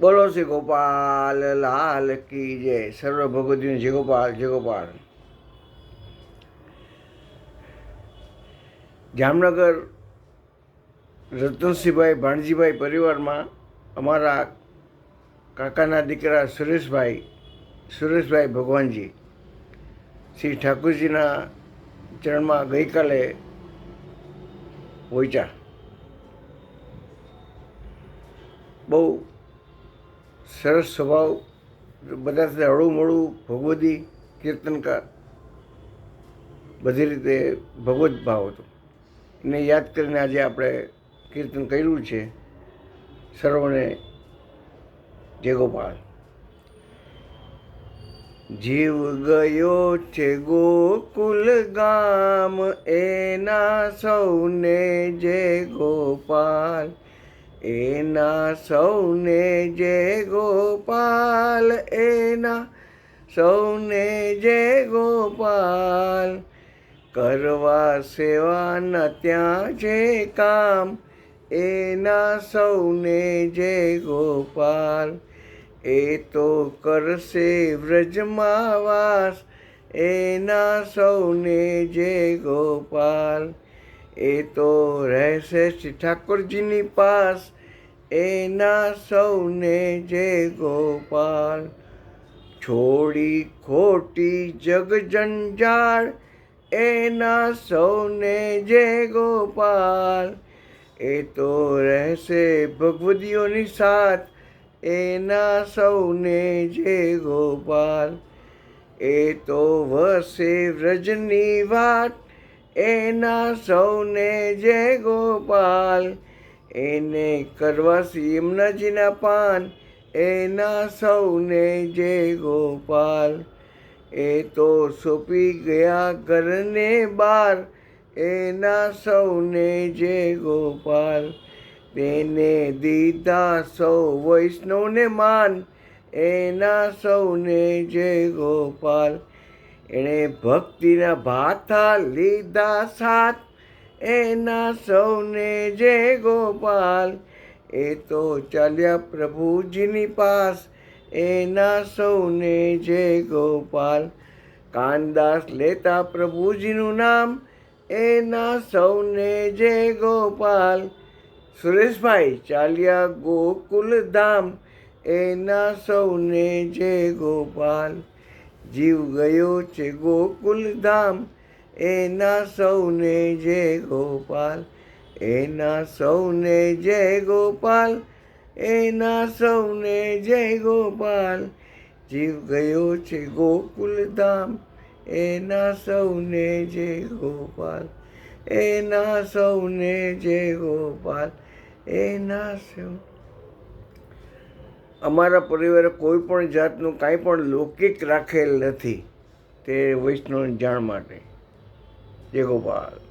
બોલો શ્રી ગોપાલ, લાલ કી જય. સર્વ ભગવતીને જય ગોપાલ જય ગોપાલ. જામનગર રતનસિંહભાઈ ભાણજીભાઈ પરિવારમાં અમારા કાકાના દીકરા સુરેશભાઈ સુરેશભાઈ ભગવાનજી, શ્રી ઠાકુરજીના ચરણમાં ગઈકાલે વોચ્યા. બહુ સરસ સ્વભાવ, બધા સાથે હળવું મળું ભગવદી કીર્તનકાર. બધી રીતે ભગવત ભાવ હતો. એને યાદ કરીને આજે આપણે કીર્તન કર્યું છે સર્વને જય ગોપાલ જીવ ગયો છે ગોકુલ ગામ, એના સૌને જય ગોપાલ એના સૌને જે ગોપાલ, એના સૌને જે ગોપાલ. કરવા સેવાના ત્યાં જે કામ, એના સૌને જે ગોપાલ. એ તો કરશે વ્રજમાં વાસ, એના સૌને જે ગોપાલ. એ તો રહેશે શ્રી ઠાકોરજીની પાસ, એના સૌને જે ગોપાલ. છોડી ખોટી જગ જંજાળ એના સૌને જય ગોપાલ. એ તો રહેશે ભગવદીઓની સાથ, એના સૌને જય ગોપાલ. એ તો વસે વ્રજની વાત એના સૌને જય ગોપાલ. એને કરવા યમુનાજીના પાન, એના સૌને જય ગોપાલ. એ તો સોંપી ગયા ઘરને બાર, એના સૌને જય ગોપાલ. તેને દીધા સૌ વૈષ્ણવને માન, એના સૌને જય ગોપાલ. એણે ભક્તિના ભાથા લીધા સાથ એના સૌને જે ગોપાલ, એ તો ચાલ્યા પ્રભુજીની પાસ. એના સૌને જે ગોપાલ, કાનદાસ લેતા પ્રભુજીનું નામ. એના સૌને જે ગોપાલ, સુરેશભાઈ ચાલ્યા ગોકુલ ધામ એના સૌને જે ગોપાલ જીવ ગયો છે ગોકુલ ધામ. એના સૌને જય ગોપાલ, એના સૌને જય ગોપાલ, એના સૌને જય ગોપાલ. જીવ ગયો છે ગોકુલ ધામ. એના સૌને જય ગોપાલ, એના સૌને જય ગોપાલ, એના સૌ અમારા પરિવારે કોઈ પણ જાતનું કાંઈ પણ લૌકિક રાખેલ નથી તે વૈષ્ણવની જાણ માટે. જય ગોપાલ.